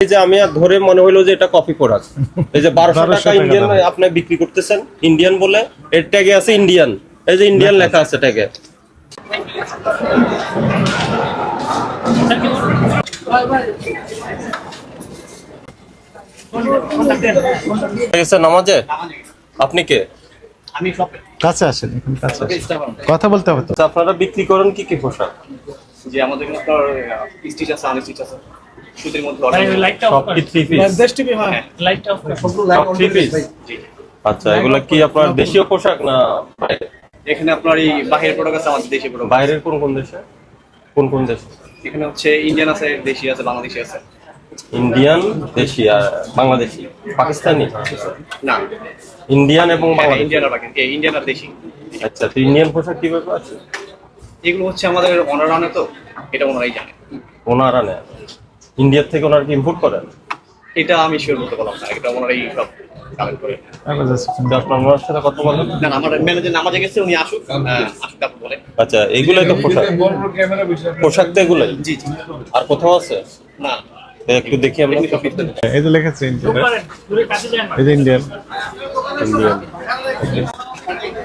এই যে আমি আর ধরে মনে হলো যে এটা কপি প্রোডাক্ট এই যে বারোশো টাকা টাকা ইন্ডিয়ান আপনি বিক্রি করতেছেন ইন্ডিয়ান বলে। এর ট্যাগে আছে ইন্ডিয়ান এই যে ইন্ডিয়ান লেখা আছে ট্যাগে গেছে নামাজে? আপনি কে? আমি কাছে আসেন কাছে কথা বলতে হবে আচ্ছা, আপনারা বিক্রি করেন কি কি পোশাক? যে আমাদের স্টিচ আছে আন স্টিচ আছে। সুতির মধ্যে থ্রি পিস সব থ্রি পিস আচ্ছা এগুলা কি আপনার দেশীয় পোশাক না এখানে আপনার এই বাহিরের প্রোডাক্ট আছে আমাদের দেশি প্রোডাক্ট বাইরের কোন কোন দেশে? কোন কোন দেশে? এখানে হচ্ছে ইন্ডিয়ান আছে দেশি আছে বাংলাদেশি আছে। ইন্ডিয়ান দেশি আর বাংলাদেশি? পাকিস্তানি? না। ইন্ডিয়ান এবং হ্যাঁ, ইন্ডিয়ান আর বাকি ইন্ডিয়ান আর দেশি। আচ্ছা তো ইন্ডিয়ান পোশাক কীভাবে আছে? এগুলো হচ্ছে আমাদের অনার আনে তো এটা ওনারাই জানে। ওনারা নেন ইন্ডিয়ার থেকে ওনারা কি ইম্পোর্ট করেন? এটা আমি শিওর বলতে পারলাম না এটা ওনারাই সব কালেক্ট করে। আপনার সাথে কথা বলেন। না আমার ম্যানেজার নামাজে গেছে উনি আসুক হ্যাঁ, আসুক বলে আচ্ছা এগুলাই তো পোশাক। পোশাক তো এগুলাই। জি জি। আর কোথাও আছে? না। একটু দেখি আমরা। এই যে লেখা আছে ইন্ডিয়ান এই যে ইন্ডিয়ান ইন্ডিয়ান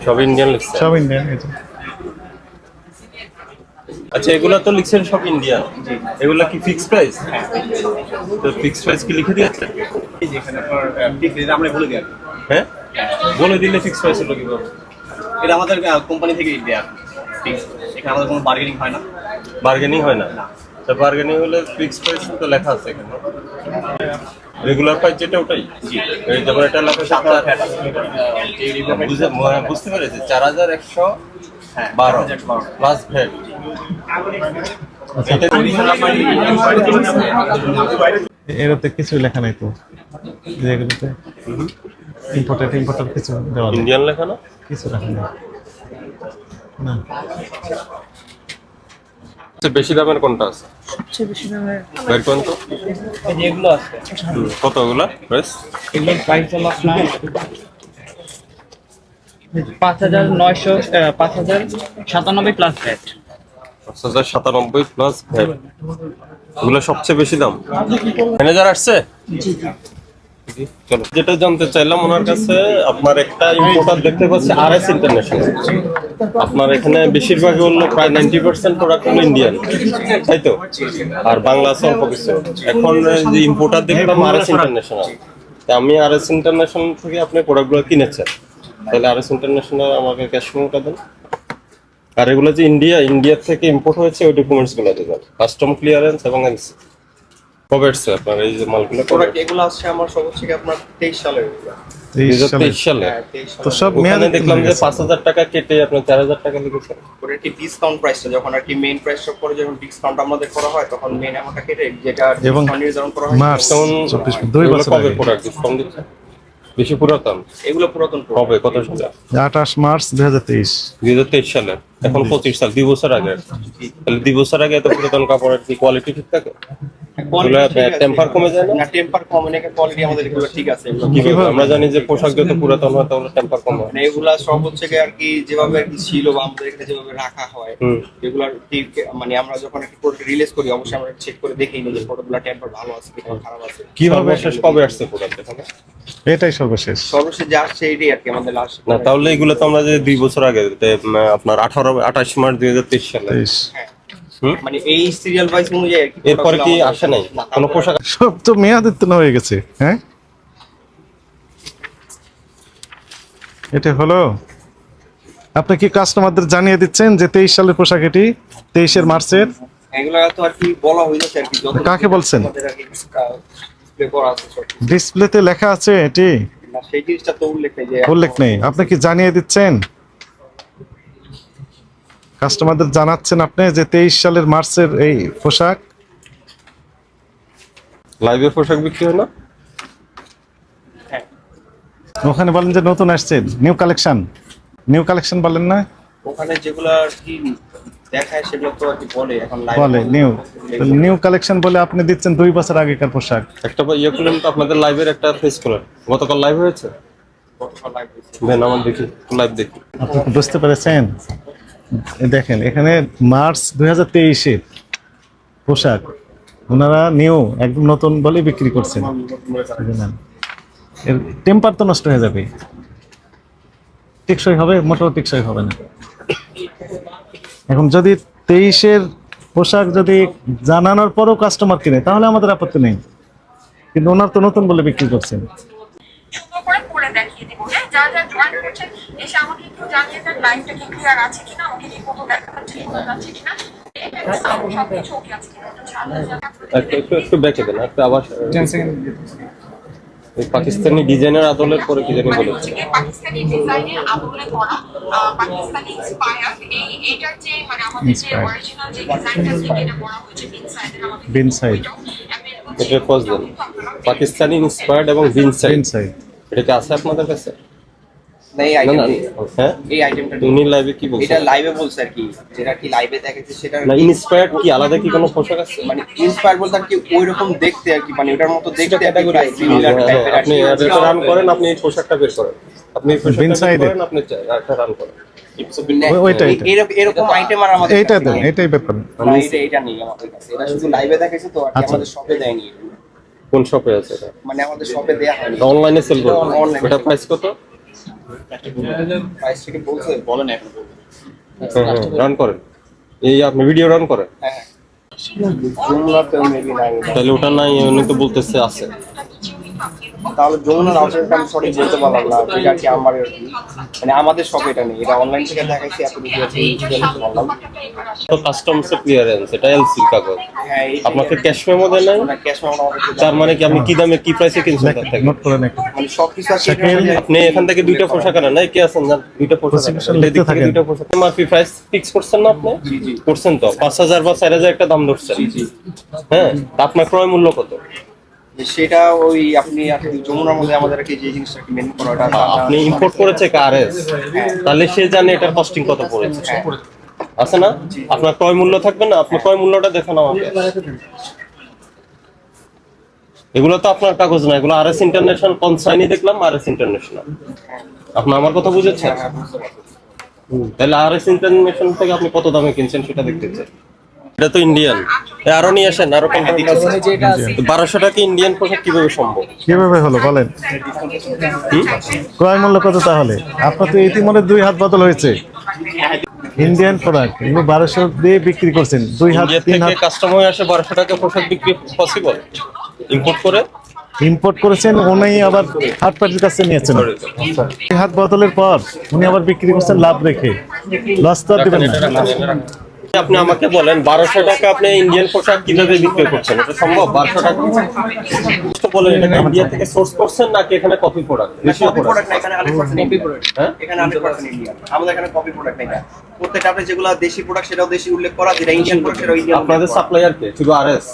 সব ইন্ডিয়ান লিখছে। সব ইন্ডিয়ান এই যে। আচ্ছা এগুলা তো লিখছেন সব ইন্ডিয়ান। এগুলা কি ফিক্স প্রাইস তো ফিক্স প্রাইস কি লিখে দিয়েছে আমরা বলে দিই হ্যাঁ? বলে দিলে ফিক্স প্রাইস হলো কীভাবে এটা আমাদের কোম্পানি থেকে দেয়া ঠিক এখানে আমাদের কোনো বার্গেনিং হয় না। বার্গেনিং হয় না? তো বার্গেনিং হলে ফিক্স প্রাইস তো লেখা আছে এখানে। রেগুলার প্রাইস যেটা ওটাই। যেমন এটা লেখা সাত বুঝতে পেরেছি। চার হাজার একশো বারো। প্লাস ভ্যাট এটাতে কিছু লেখা নাই তো? যে এগুলোতে ইম্পোর্টেড ইম্পোর্টেড কিছু দেওয়া ইন্ডিয়ান লেখা না? কিছু লেখা নেই। না। সবচেয়ে বেশি দামের কোনটা আছে? বের তো। হুম, প্রাইস এগুলোর প্রাইস হলো আপনার সাতানব্বই প্লাস ভ্যাট ওগুলো সবচেয়ে বেশি দাম। ম্যানেজার আসছে? যেটা জানতে চাইলাম ওনার কাছে, আপনার একটা ইম্পোর্টার দেখতে পাচ্ছি আর এস ইন্টারন্যাশনাল আপনার এখানে বেশিরভাগই হলো প্রায় নাইনটি পার্সেন্ট প্রোডাক্ট ইন্ডিয়ান তাই তো? আর বাংলা আছে অল্প কিছু। এখন যে ইম্পোর্টার দেখলাম আর এস ইন্টারন্যাশনাল আমি আর এস ইন্টারন্যাশনাল থেকে আপনি প্রোডাক্টগুলো কিনেছেন। তাহলে আর এস ইন্টারন্যাশনাল আমাকে ক্যাশ মেমোটা দেন। আর এগুলো যে ইন্ডিয়া ইন্ডিয়া থেকে ইম্পোর্ট হয়েছে ওই ডকুমেন্টসগুলো দেবেন। কাস্টম ক্লিয়ারেন্স এবং এমসি কবে এসছে আপনার এই যে মালগুলো প্রোডাক্ট এগুলো আসছে আমার সব হচ্ছে কি আপনার তেইশ সালের দুই তেইশ হাজার সালে তেইশ সালে। হ্যাঁ তো সব মেয়াদে দেখলাম যে গেছে। পাঁচ হাজার টাকা কেটে আপনার চার হাজার টাকা লিখেছেন ওটা কি ডিসকাউন্ট প্রাইসটা যখন আর কি মেইন প্রাইসটা পরে যখন ডিসকাউন্ট আমাদের করা হয় তখন মেইন অ্যামাউন্টটা কেটে যেটা এবং ডিসকাউন্ট নির্ধারণ করা হয়। মার্চ তখন চব্বিশ দুই বছর আগে। প্রোডাক্ট ডিসকাউন্ট দিচ্ছে। বেশি পুরাতন? এগুলো পুরাতন হবে কত সালে? আঠাশ মার্চ দুই হাজার তেইশ। দুই হাজার তেইশ সালে? এখন পঁচিশ সাল দুই বছর আগে? তাহলে দুই বছর আগে এত পুরাতন কাপড়ের কি কোয়ালিটি ঠিক থাকে? Quality এগুলো ঠিক আছে। টেম্পার কমে যায় না? না টেম্পার কমে না কোয়ালিটি আমাদের এগুলো ঠিক আছে আমরা জানি যে পোশাক যত পুরাতন হয় তাহলে টেম্পার কম হয়। মানে এগুলা সব হচ্ছে গিয়ে আর কি যেভাবে আর কি ছিল বা আমাদের এখানে যেভাবে রাখা হয় হুম। এগুলার ঠিক মানে আমরা যখন একটি প্রোডাক্ট রিলিজ করি অবশ্যই আমরা চেক করে দেখি নিই যে প্রোডাক্টগুলো টেম্পার ভালো আছে খারাপ আছে। কীভাবে সর্বশেষ কবে আসছে প্রোডাক্ট এটাই সর্বশেষ। সর্বশেষ যা আসছে এটাই আর কি আমাদের লাস্ট না তাহলে এগুলো তো আমরা যে দুই বছর আগে আপনার আঠারো আঠাশ মার্চ দুই হাজার তেইশ সালে। হুম? মানে এই সিরিয়াল ওয়াইজ অনুযায়ী এরপরে কি আসে নাই? কোনো পোশাক? সব তো মেয়াদের তো হয়ে গেছে হ্যাঁ? এটা হলো? আপনি কি কাস্টমারদের জানিয়ে দিচ্ছেন যে তেইশ সালের পোশাক এটি? তেইশের মার্চের? এগুলো তো আর কি বলা হয়েছে আর কি যত কাকে বলছেন? ডিসপ্লেতে লেখা আছে এটি? না সেই জিনিসটা তো উল্লেখ নেই যে উল্লেখ নেই। আপনি কি জানিয়ে দিচ্ছেন? কাস্টমারদের জানাচ্ছেন আপনি যে তেইশ সালের মার্চের এই পোশাক। লাইভে পোশাক বিক্রি না হ্যাঁ। ওখানে বলেন যে নতুন আসছে নিউ কালেকশন নিউ কালেকশন বলেন না? ওখানে যেগুলো আর কি দেখায় সেগুলো তো আর কি বলে এখন live বলে। নিউ নিউ কালেকশন বলে আপনি দিচ্ছেন দুই বছর আগেকার পোশাক। একটা বা- ইয়ে করলেন তো আপনাদের লাইভের একটা ফেস করেন গতকাল লাইভ হয়েছে? গতকাল live হয়েছে। আমার দেখি লাইভ দেখি। আপনি বুঝতে পেরেছেন? দেখেন, এখানে মার্চ দুই হাজার পোশাক। ওনারা নিউ একদম নতুন বলে বিক্রি করছেন। এর টেম্পার তো নষ্ট হয়ে যাবে। টেকসই হবে, মোটেও টেকসই হবে না। এখন যদি তেইশের পোশাক যদি জানানোর পরেও কাস্টমার কিনে, তাহলে আমাদের আপত্তি নেই। কিন্তু ওনার তো নতুন বলে বিক্রি করছেন। যারা যারা জয়েন করছেন এসে আমাকে একটু জানিয়ে দেন লাইনটা কি ক্লিয়ার আছে কিনা আমাকে আছে কিনা। আছে পাকিস্তানি ডিজাইনের আদলের পরে কি জানি মানে বলে। পাকিস্তানি ডিজাইনের আদলে করা পাকিস্তানি ইন্সপায়ার এই এটার যে মানে আমাদের যে অরিজিনাল যে ডিজাইনটা থেকে এটা করা হয়েছে বিন সাইডের আমাদের Bin side. এটা ছিল। পাকিস্তানি ইন্সপায়ার্ড এবং ভিনসাইড ইনসাইড এটা কি আছে আপনাদের কাছে? না এই না না আইটেম হ্যাঁ? এই আইটেমটা উনি লাইভে কি বলছেন এটা লাইভে বলছে আর কি। যেটা কি লাইভে দেখেছে সেটা না ইন্সপায়ার্ড কি? আলাদা কি কোনো পোশাক আছে? মানে ইন্সপায়ার বলতে আর কি ওই রকম দেখতে আর কি মানে ওটার মতো দেখতে ক্যাটাগরি আপনি এটা রান করেন আপনি এই পোশাকটা বের করেন। আপনি পোশাকটা করেন একটা রান করেন। এইটা দেন এটাই ব্যাপার এটা- এটা নেই। আমাদের কাছে। এটা শুধু লাইভে দেখেছে তো আচ্ছা। আমাদের শপে দেয়নি। কোন শপে আছে এটা? মানে আমাদের শপে দেয়া হয়নি। অনলাইনে সেল Online. এটা প্রাইস কত? রান করেন। এই আপনি ভিডিও রান করেন। হ্যাঁ হ্যাঁ। তাহলে ওটা নাই উনি তো বলতেছে আছে। তাহলে যমুনার আউটলেটটা আমি সঠিক বলতে পারলাম না এটা আর কি আমার মানে আমাদের শপে এটা নেই এটা অনলাইন থেকে দেখাইছি আপনি বললাম। তো কাস্টমস ক্লিয়ারেন্স এটা এলসি কাগজ। হ্যাঁ আপনাকে ক্যাশ মেমো দেন না ক্যাশ মেমো আমাদের তার মানে কি আপনি কি দামে কি প্রাইসে কিনছেন তার থেকে? নোট করে নেন মানে সবকিছু আর কি শাকিল, এখানে- আপনি এখান থেকে দুইটা পোশাক আনেন নাই? কি আছেন? জান দুইটা পোশাক এদিক থেকে দুইটা পোশাক। এমআরপি প্রাইস ফিক্স করছেন না আপনি? জি জি। করছেন তো? পাঁচ হাজার বা চার হাজার একটা দাম ধরছেন। জি জি। হ্যাঁ তা আপনার ক্রয় মূল্য কত? সেটা ওই আপনি যমুনার মধ্যে আমাদের যে জিনিসটা মেনু করা ওটা আপনি ইম্পোর্ট করেছে কারএস তাহলে সে জানে এটার কস্টিং কত পড়েছে। হ্যাঁ। আছে না? আপনার ক্রয় মূল্য থাকবে না? আপনার ক্রয় মূল্যটা দেখান আমাকে। এগুলো তো আপনার কাগজ না এগুলো আরএস ইন্টারন্যাশনাল কনসাইনি দেখলাম আরএস ইন্টারন্যাশনাল আপনি আমার কথা বুঝেছেন? হুম, তাহলে আরএস ইন্টারন্যাশনাল থেকে আপনি কত দামে কিনছেন সেটা দেখতে চাই। এটা তো ইন্ডিয়ান আরও নিয়ে আসেন আরও বারোশো টাকা ইন্ডিয়ান পোশাক কীভাবে সম্ভব? কীভাবে হলো বলেন। ক্রয় মূল্য কত তাহলে? আপনার তো ইতিমধ্যে দুই হাত বদল হয়েছে। ইন্ডিয়ান প্রোডাক্ট এগুলো বারোশো দিয়ে বিক্রি করছেন। দুই হাত তিন থেকে হাত। কাস্টমার আসে বারোশো টাকা পোশাক বিক্রি পসিবল ইম্পোর্ট করে? ইম্পোর্ট করেছেন উনি আবার থার্ড পার্টির কাছে নিয়েছেন। দুই হাত বদলের পর উনি আবার বিক্রি করছেন লাভ রেখে। লস তো দেবেন না। আপনি আমাকে বলেন বারোশো টাকা আপনি ইন্ডিয়ান পোশাক কীভাবে বিক্রি করছেন? এটা সম্ভব? বারোশো টাকা বলেন এটা ইন্ডিয়া থেকে সোর্স করছেন নাকি এখানে কপি প্রোডাক্ট প্রোডাক্ট প্রোডাক্ট এখানে 100% ইন্ডিয়ান হ্যাঁ? এখানে 100% ইন্ডিয়ান আমাদের এখানে কপি প্রোডাক্ট নেই প্রত্যেকটা আপনি যেগুলো দেশি প্রোডাক্ট সেটাও দেশি উল্লেখ করা যেটা ইন্ডিয়ান প্রোডাক্ট সেটাও ইন্ডিয়ান আপনাদের সাপ্লাইয়ার কে? শুধু আরএস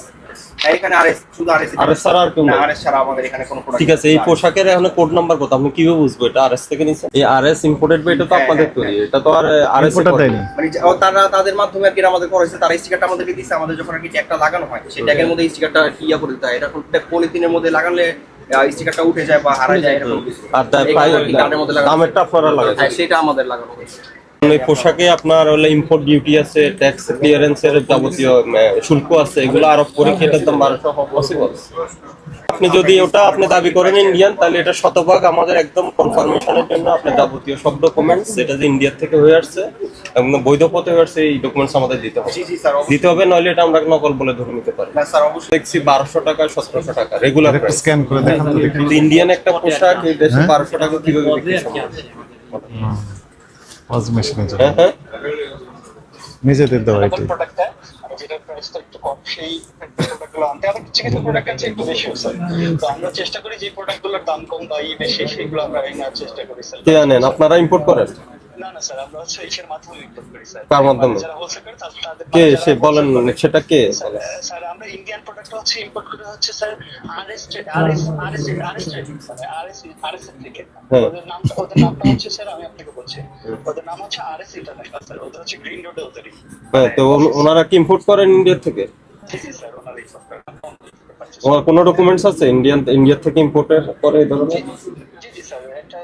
এখানে আরএস শুধু আরএস RS ছাড়া আর কেউ নেই? আরএস ছাড়া আমাদের এখানে কোনো প্রোডাক্ট ঠিক আছে এই পোশাকের এখন কোড নাম্বার কত আপনি কীভাবে বুঝব এটা? আরএস থেকে নিছেন? এই আরএস ইম্পোর্টেড বা এটা তো হ্যাঁ, আপনাদের হ্যাঁ, তৈরি? এটা তো আর আরএস ইম্পোর্টার দেয়নি। মানে তারা তাদের মাধ্যমে আর কি আমাদের করেছে। তারা স্টিকারটা আমাদেরকে দিচ্ছে আমাদের যখন আর কি ট্যাগটা লাগানো হয় সেই ট্যাগের মধ্যে স্টিকারটা ইয়া করে দিতে হয়। এটা পলিথিনের মধ্যে লাগালে স্টিকারটা উঠে যায় বা হারা যায় এরকম কিছু। আর দামেরটা আপনারা হ্যাঁ সেটা আমাদের লাগানো হয়েছে। এই পোশাকে আপনার হলো ইম্পোর্ট ডিউটি আছে ট্যাক্স ক্লিয়ারেন্সের যাবতীয় শুল্ক আছে এগুলো আরোপ করে কি এটার দাম বারোশো হওয়া পসিবল আপনি যদি ওটা আপনি দাবি করেন ইন্ডিয়ান তাহলে এটা শতভাগ আমাদের একদম কনফার্মেশনের জন্য আপনি যাবতীয় সব ডকুমেন্টস এটা যে ইন্ডিয়া থেকে হয়ে আসছে এবং বৈধ পথে হয়ে আসছে এই ডকুমেন্টস আমাদের দিতে হবে। দিতে হবে নইলে এটা আমরা নকল বলে ধরে নিতে পারি। না স্যার অবশ্যই। দেখছি বারোশো টাকা সতেরোশো টাকা রেগুলার একটু স্ক্যান করে দেখান ইন্ডিয়ান একটা পোশাক এই দেশে হ্যাঁ? বারোশো টাকা কীভাবে বিক্রি? ওয়াজ মেশিনে হ্যাঁ হ্যাঁ। নিজেদের দেওয়া এটি প্রোডাক্টটা আমি যেটা প্রাইসটা একটু কম সেই প্রোডাক্টগুলো আনতে আমাদের কিছু কিছু প্রোডাক্ট আছে একটু বেশি স্যার তো আমরা চেষ্টা করি যে প্রোডাক্টগুলোর দাম কম বা বেশি সেগুলো আমরা নেওয়ার চেষ্টা করি আনেন আপনারা ইম্পোর্ট করেন? না না স্যার আমরা হচ্ছে ইসের মাধ্যমে ইম্পোর্ট করি স্যার। কার মাধ্যমে? যারা হোলসেল করে তাদের তাদের কে সে বলেন সেটা কে? স্যার, আমরা ইন্ডিয়ান প্রোডাক্ট হচ্ছে ইম্পোর্ট করে হচ্ছে sir R S R S R S R S R S R S থেকে। ওদের নামটা ওদের নামটা হচ্ছে স্যার আমি আপনাকে বলছি। ওদের নাম হচ্ছে আরএস ইন্টারন্যাশনাল স্যার ওদের হচ্ছে গ্রিন রোডে ওদেরই হ্যাঁ তো ওনারা কি ইম্পোর্ট করেন ইন্ডিয়া থেকে? স্যার ওনার কোনো ডকুমেন্টস আছে ইন্ডিয়ান ইন্ডিয়া থেকে ইম্পোর্টের করে এই ধরনের?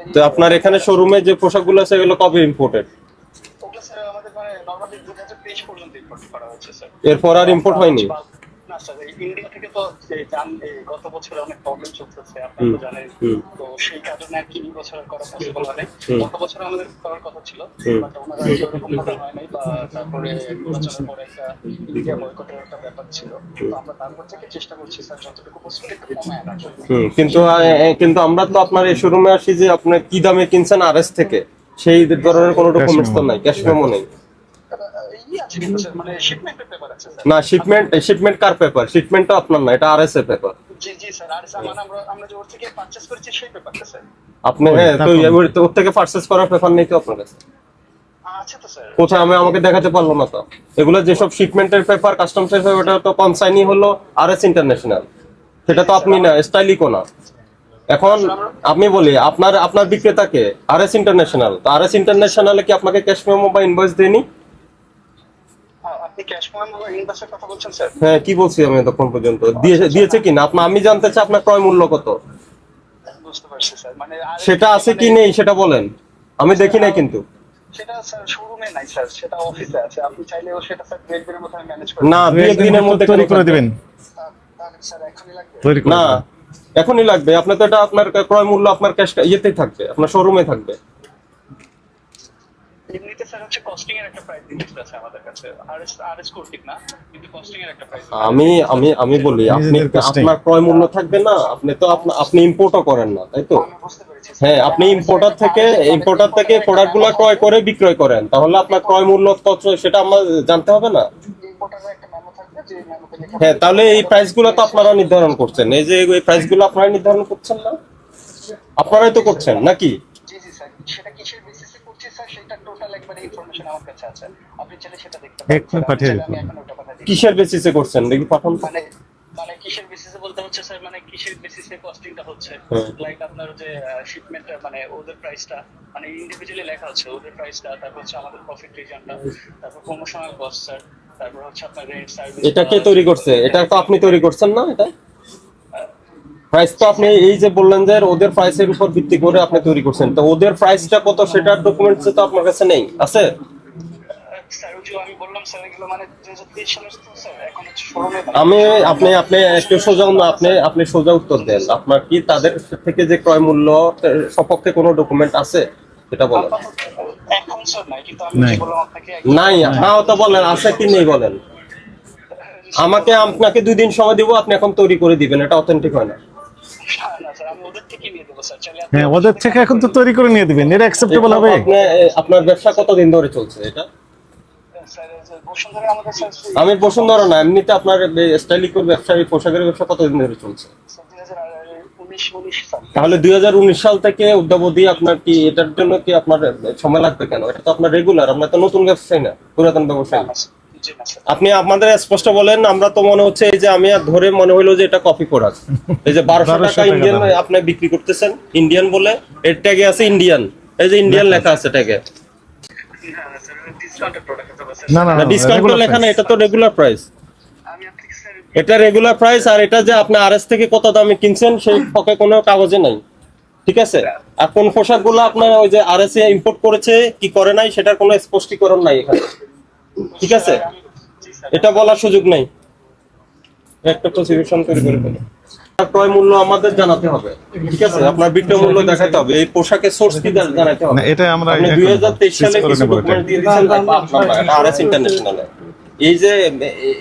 তো আপনার এখানে শোরুমে যে পোশাকগুলো আছে এগুলো কবে ইম্পোর্টেড মানে নর্মালি দু হাজার তেইশ পর্যন্ত ইম্পোর্ট করা হচ্ছে স্যার এরপর আর ইম্পোর্ট হয়নি? না না ইন্ডিয়া থেকে তো জান গত বছর অনেক প্রবলেম চলতেছে আপনারা তো জানেন। তো সেই কারণে আর কি এই বছর করা পসিবল হয় নাই গত বছর আমাদের করার কথা ছিল বাট ওনারা সেরকম ভাবে হয় নাই বা তারপরে নির্বাচনের পরে একটা ইন্ডিয়া বয়কটের একটা ব্যাপার ছিল। তো আমরা তারপর থেকে চেষ্টা করছি স্যার যতটুকু পসিবল একটু কমায় আনার কিন্তু কিন্তু আমরা তো আপনার এই শোরুমে আসি যে আপনি কি দামে কিনছেন আরএস থেকে? সেই ধরনের কোনো ডকুমেন্টস তো নাই। ক্যাশ মেমো নেই। না শিপমেন্ট শিপমেন্ট কার পেপার শিপমেন্ট তো আপনার না এটা আরএস এর পেপার জি জি স্যার আর মানে আমরা আমরা যে ওর থেকে পারচেজ করেছি সেই পেপারটা স্যার আপনি হ্যাঁ তো ওর- ওর থেকে পারচেস করার পেপার নেই তো আপনার কাছে? আছে তো স্যার কোথায়? আমি আমাকে দেখাতে পারল না তো। এগুলো যেসব শিপমেন্টের পেপার কাস্টমসের পেপার ওটা তো কনসাইনি হলো আরএস ইন্টারন্যাশনাল সেটা তো আপনি না স্টাইলিকো না এখন আমি বলি আপনার আপনার বিক্রেতাকে আরএস ইন্টারন্যাশনাল তো আরএস ইন্টারন্যাশনালে কি আপনাকে ক্যাশ মেমো বা ইনভয়েস দেয়নি? আপনি ক্যাশ পেমেন্ট কথা বলছেন স্যার হ্যাঁ কি বলছি আমি এতক্ষণ পর্যন্ত? দিয়েছে কি না? আপনার আমি জানতে চাই আপনার ক্রয় মূল্য কত? বুঝতে পারছি স্যার মানে সেটা আছে কি নেই সেটা বলেন। আমি দেখি নাই কিন্তু। সেটা স্যার শোরুমে নাই স্যার সেটা অফিসে আছে। আপনি চাইলেও সেটা স্যার দুই একদিনের মধ্যে ম্যানেজ করে না দুই দুই একদিনের একদিনের মধ্যে তৈরি করে দিবেন। স্যার এখনই লাগবে? না এখনই লাগবে। আপনার তো এটা আপনার ক্রয় মূল্য আপনার ক্যাশ ইয়েতেই থাকবে আপনার শোরুমে থাকবে। এমনিতে স্যার হচ্ছে কস্টিং এর একটা প্রাইস লিস্ট আছে আমাদের কাছে। আরএস আরএস কর্তৃক না? কিন্তু কস্টিং এর একটা প্রাইস আমি আমি আমি বলি আপনি আপনার ক্রয় মূল্য থাকবে না আপনি তো আপনি ইম্পোর্টও করেন না তাই তো। হ্যাঁ আপনি ইম্পোর্টার থেকে ইম্পোর্টার থেকে প্রোডাক্টগুলো ক্রয় করে বিক্রয় করেন তাহলে আপনার ক্রয় মূল্য কত সেটা আমার জানতে হবে না? হ্যাঁ তাহলে এই প্রাইসগুলো তো আপনারা নির্ধারণ করছেন এই যে এই প্রাইসগুলো আপনারা নির্ধারণ করছেন না? আপনারাই তো করছেন নাকি জি জি স্যার সেটা কিসের বেসিসে করছি স্যার সেটা টোটাল একবার ইনফরমেশন আমার কাছে আছে। আপনি চাইলে সেটা দেখতে এক্ষুনি স্যার, পাঠিয়ে দিন। এখন ওটা পাঠিয়ে দিচ্ছি। কিসের বেসিসে করছেন? দেখি পাঠান মানে মানে কিসের বেসিসে বলতে হচ্ছে স্যার? মানে কিসের বেসিসে কস্টিংটা হচ্ছে? লাইক আপনার যে শিপমেন্ট মানে ওদের প্রাইসটা মানে ইন্ডিভিজুয়ালি লেখা হচ্ছে ওদের প্রাইসটা তারপর হচ্ছে আমাদের প্রফিট রিজনটা তারপর প্রমোশনাল কস্ট স্যার তারপর হচ্ছে আপনার রেট সার্ভিস এটা কে তৈরি করছে? এটা তো আপনি তৈরি করছেন না এটা? প্রাইস তো আপনি এই যে বললেন যে ওদের প্রাইসের উপর ভিত্তি করে আপনি তৈরি করছেন তো ওদের প্রাইসটা কত সেটার ডকুমেন্টস তো আপনার কাছে নেই আছে? আমি আপনি আপনি একটু সোজা আপনি আপনি সোজা উত্তর দেন আপনার কি তাদের থেকে যে ক্রয় মূল্য সপক্ষে কোনো ডকুমেন্ট আছে? সেটা বলেন। নাই। হ্যাঁ তো বলেন আছে কি নেই বলেন। আমাকে আপনাকে দুই দিন সময় দিব আপনি এখন তৈরি করে দিবেন এটা অথেন্টিক হয় না। হ্যাঁ ওদের থেকে এখন তো তৈরি করে নিয়ে দিবেন এটা অ্যাকসেপ্টেবল হবে? আপনার ব্যবসা কতদিন ধরে চলছে এটা? আমি বসুন্ধরা না এমনিতে আপনার স্টাইলিকোর ব্যবসা পোশাকের ব্যবসা কতদিন ধরে চলছে? তাহলে দুই হাজার উনিশ সাল থেকে অদ্যাবধি আপনার কি এটার জন্য কি আপনার সময় লাগবে কেন? এটা তো আপনার রেগুলার আপনার তো নতুন ব্যবসায়ী না পুরাতন ব্যবসায়ী। আপনি আমাদের স্পষ্ট বলেন আমরা তো মনে হচ্ছে এই যে আমি আর ধরে মনে হইল যে এটা কপি প্রোডাক্ট এই যে বারোশো টাকা ইন্ডিয়ান আপনি বিক্রি করতেছেন ইন্ডিয়ান বলে এর ট্যাগে আছে ইন্ডিয়ান এই যে ইন্ডিয়ান লেখা আছে। ট্যাগে না না ডিসকাউন্ট লেখা না এটা তো রেগুলার প্রাইস এটা রেগুলার প্রাইস আর এটা যে আপনি আরএস থেকে কত দামে কিনছেন সেই পকে কোনো কাগজে নাই। ঠিক আছে? আর কোন পোশাকগুলো আপনার ওই যে আরএস এ ইম্পোর্ট করেছে কি করে নাই সেটার কোনো স্পষ্টীকরণ নাই এখানে। ঠিক আছে? এটা বলার সুযোগ নাই। একটা প্রসিকিউশন তৈরি করে ফেলে। ক্রয় মূল্য আমাদের জানাতে হবে। ঠিক আছে? আপনার বিক্রয় মূল্য দেখাতে হবে। এই পোশাকের সোর্স কি জানাতে হবে। এটা আমরা সালে কিছু ডকুমেন্ট দিয়ে আরএস ইন্টারন্যাশনালে এই যে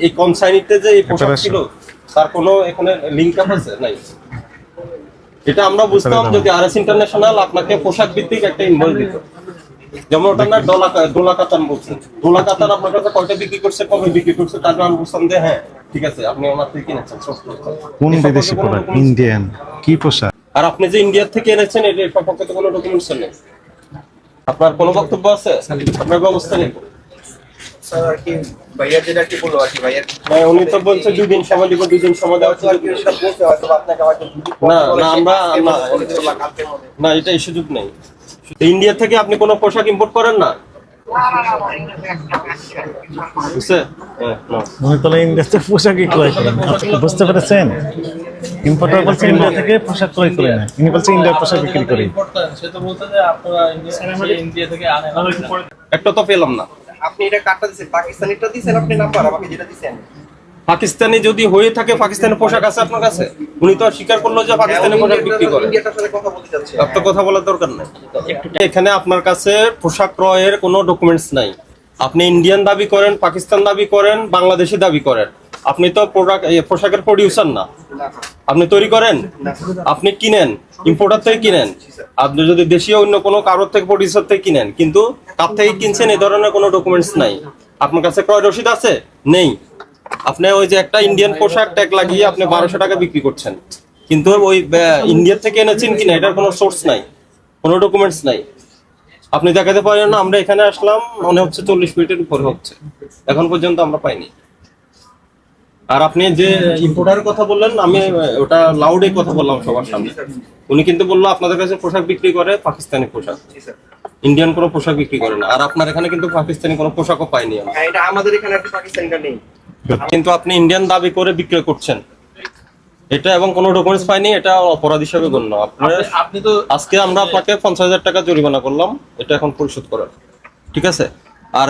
এই কনসাইনিতে যে এই পোশাক ছিল তার কোনো এখানে আপ আছে? নাই। এটা আমরা বুঝতাম. যদি আরএস ইন্টারন্যাশনাল আপনাকে পোশাক ভিত্তিক একটা ইনভয়েস দিত। যেমন ওটা না ডলা ডোলা কাতান বলছেন ডোলা কাতান আপনার কাছে কয়টা বিক্রি করছে কবে বিক্রি করছে তার আমি বুঝতাম যে হ্যাঁ ঠিক আছে আপনি আমার থেকে কিনেছেন কোন বিদেশি প্রোডাক্ট ইন্ডিয়ান কি পোশাক? আর আপনি যে ইন্ডিয়া থেকে এনেছেন এর সম্পর্কে তো কোনো ডকুমেন্টস নেই। আপনার কোনো বক্তব্য আছে? আপনার ব্যবস্থা নেই স্যার আর কি ভাইয়া যেটা কি বলল আর কি ভাইয়া উনি তো বলছে দুই দিন সময় দিব দুই দিন সময় দেওয়ার আর কি সেটা বলতে হয়তো আপনাকে হয়তো না, না, আমরা- না। না এটা এই সুযোগ নেই। ইন্ডিয়া থেকে আপনি কোনো পোশাক ইম্পোর্ট করেন না? বুঝছে? হ্যাঁ না উনি তাহলে ইন্ডিয়াতে পোশাকই ক্রয় করেন। বুঝতে পেরেছেন? ইম্পোর্টার বলছে ইন্ডিয়া থেকে পোশাক ক্রয় করে না ইনি বলছে ইন্ডিয়ার পোশাক বিক্রি করি। সে তো বলছে যে আপনারা ইন্ডিয়া ইন্ডিয়া থেকে আনেন একটা তো পেলাম না। আপনি এটা কাটটা দিচ্ছেন পাকিস্তানিটা দিচ্ছেন আপনি নাম্বার আমাকে যেটা দিচ্ছেন পাকিস্তানি যদি হয়ে থাকে পাকিস্তানের পোশাক আছে আপনার কাছে? উনি তো স্বীকার করল যে পাকিস্তানি পোশাক বিক্রি করে। আপনার কথা বলার দরকার নাই। এখানে আপনার কাছে পোশাক ক্রয়ের কোনো ডকুমেন্টস নাই। আপনি ইন্ডিয়ান দাবি করেন, পাকিস্তান দাবি করেন, বাংলাদেশি দাবি করেন। আপনি তো প্রোডাক্ট পোশাকের প্রডিউসার না। আপনি তৈরি করেন? আপনি কিনেন? ইম্পোর্টার থেকে কিনেন? আপনি যদি দেশীয় অন্য কোনো কারোর থেকে প্রডিউসার থেকে কিনেন, কিন্তু কার থেকে কিনছেন এই ধরনের কোনো ডকুমেন্টস নাই। আপনার কাছে ক্রয় রসিদ আছে? নেই। আপনি ওই যে একটা ইন্ডিয়ান পোশাক ট্যাগ লাগিয়ে আপনি বারোশো টাকা বিক্রি করছেন। কিন্তু ওই ইন্ডিয়া থেকে এনেছেন কিনা, এটার কোনো সোর্স নাই, কোনো ডকুমেন্টস নাই। আপনি দেখাতে পারেন না, আমরা এখানে আসলাম, মনে হচ্ছে চল্লিশ মিনিটের উপরে হচ্ছে। এখন পর্যন্ত আমরা পাইনি। আর আপনি যে ইম্পোর্টারের কথা বললেন আমি ওটা লাউডে কথা বললাম সবার সামনে। উনি কিন্তু বলল আপনাদের কাছে পোশাক বিক্রি করে পাকিস্তানি পোশাক। ইন্ডিয়ান কোনো পোশাক বিক্রি করে না। আর আপনার এখানে কিন্তু পাকিস্তানি কোনো পোশাকও পাইনি হ্যাঁ এটা আমাদের এখানে একটা পাকিস্তানিটা নেই। কিন্তু আপনি ইন্ডিয়ান দাবি করে বিক্রয় করছেন। এটা এবং কোনো ডকুমেন্টস পাইনি এটা অপরাধ হিসাবে গণ্য। আপনার আপনি- তো আজকে আমরা আপনাকে পঞ্চাশ হাজার টাকা জরিমানা করলাম এটা এখন পরিশোধ করেন ঠিক আছে? আর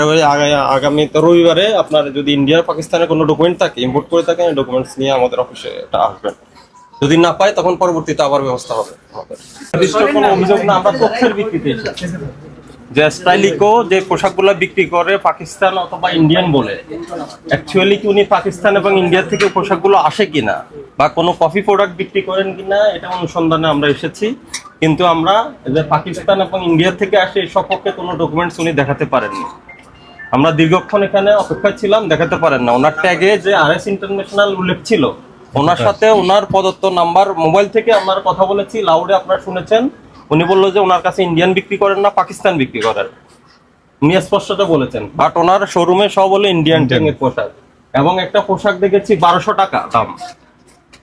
আগামী রবিবারে আপনার যদি ইন্ডিয়ার পাকিস্তানের কোনো ডকুমেন্ট থাকে ইম্পোর্ট করে থাকেন ডকুমেন্টস নিয়ে আমাদের অফিসে এটা আসবেন। যদি না পায়, তখন পরবর্তীতে আবার ব্যবস্থা হবে যে স্টাইলিকো যে পোশাকগুলো বিক্রি করে পাকিস্তান অথবা ইন্ডিয়ান বলে অ্যাকচুয়ালি কি উনি পাকিস্তান এবং ইন্ডিয়া থেকে পোশাকগুলো আসে কিনা, বা কোনো কফি প্রোডাক্ট বিক্রি করেন কিনা, এটা অনুসন্ধানে আমরা এসেছি। কিন্তু আমরা যে পাকিস্তান এবং ইন্ডিয়া থেকে আসে, এই সপক্ষে কোনো ডকুমেন্টস উনি দেখাতে পারেননি। আমরা দীর্ঘক্ষণ এখানে অপেক্ষায় ছিলাম দেখাতে পারেন না। ওনার ট্যাগে যে আর এস ইন্টারন্যাশনাল উল্লেখ ছিল ওনার সাথে ওনার প্রদত্ত নাম্বার মোবাইল থেকে আমরা কথা বলেছি লাউডে আপনারা শুনেছেন। উনি বলল যে ওনার কাছে ইন্ডিয়ান বিক্রি করেন না পাকিস্তান বিক্রি করেন। উনি স্পষ্টত বলেছেন বাট ওনার শোরুমে সব হলো ইন্ডিয়ান ট্যাঙ্গের পোশাক। এবং একটা পোশাক দেখেছি বারোশো টাকা দাম।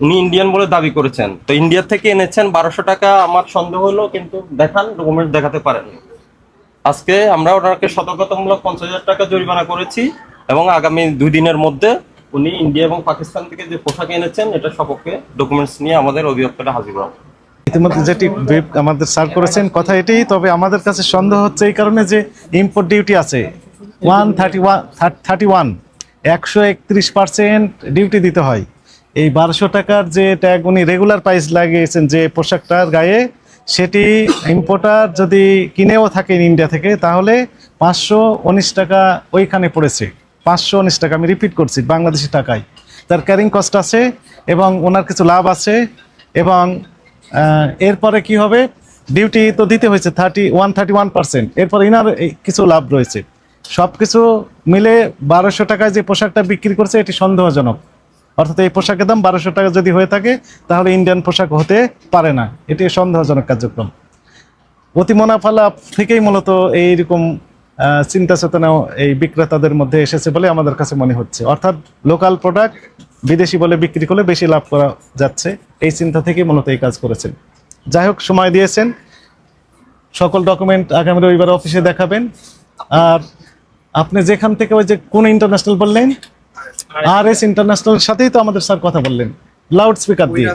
উনি ইন্ডিয়ান বলে দাবি করেছেন। তো ইন্ডিয়া থেকে এনেছেন বারোশো টাকা আমার সন্দেহ হলো কিন্তু দেখান ডকুমেন্ট দেখাতে পারেননি। আজকে আমরা ওনাকে সতর্কতামূলক পঞ্চাশ হাজার টাকা জরিমানা করেছি এবং আগামী দুই দিনের মধ্যে উনি ইন্ডিয়া এবং পাকিস্তান থেকে যে পোশাক এনেছেন, এটা সপক্ষে ডকুমেন্টস নিয়ে আমাদের অধিদপ্তরে হাজির হবে। ইতিমধ্যে যেটি ব্রিফ আমাদের স্যার করেছেন কথা এটি তবে আমাদের কাছে সন্দেহ হচ্ছে এই কারণে যে ইম্পোর্ট ডিউটি আছে। One thirty one thirty one একশো একত্রিশ পার্সেন্ট ডিউটি দিতে হয়। এই বারোশো টাকার যে ট্যাগ উনি রেগুলার প্রাইস লাগিয়েছেন যে পোশাকটার গায়ে সেটি ইম্পোর্টার যদি কিনেও থাকেন ইন্ডিয়া থেকে, তাহলে পাঁচশো উনিশ টাকা ওইখানে পড়েছে। পাঁচশো উনিশ টাকা, আমি রিপিট করছি, বাংলাদেশি টাকায়। তার ক্যারিং কস্ট আছে এবং ওনার কিছু লাভ আছে এবং এরপরে কি হবে? ডিউটি তো দিতে হয়েছে thirty one thirty one percent এরপর ইনার কিছু লাভ রয়েছে। সব কিছু মিলে বারোশো টাকায় যে পোশাকটা বিক্রি করছে, এটি সন্দেহজনক। অর্থাৎ এই পোশাকের দাম বারোশো টাকা যদি হয়ে থাকে, তাহলে ইন্ডিয়ান পোশাক হতে পারে না। এটি সন্দেহজনক কার্যক্রম। অতি মুনাফা লাভ থেকেই মূলত এইরকম চিন্তা চেতনা এই বিক্রেতাদের মধ্যে এসেছে বলে আমাদের কাছে মনে হচ্ছে। অর্থাৎ লোকাল প্রোডাক্ট বিদেশি বলে বিক্রি করলে বেশি লাভ করা যাচ্ছে। এই চিন্তা থেকেই মূলত এই কাজ করেছেন। যাই হোক, সময় দিয়েছেন। সকল ডকুমেন্ট আগামী রবিবার অফিসে দেখাবেন। আর আপনি যেখান থেকে ওই যে কোন ইন্টারন্যাশনাল বললেন? আর এস ইন্টারন্যাশনাল সাথেই তো আমাদের স্যার কথা বললেন। লাউড স্পিকার দিয়ে।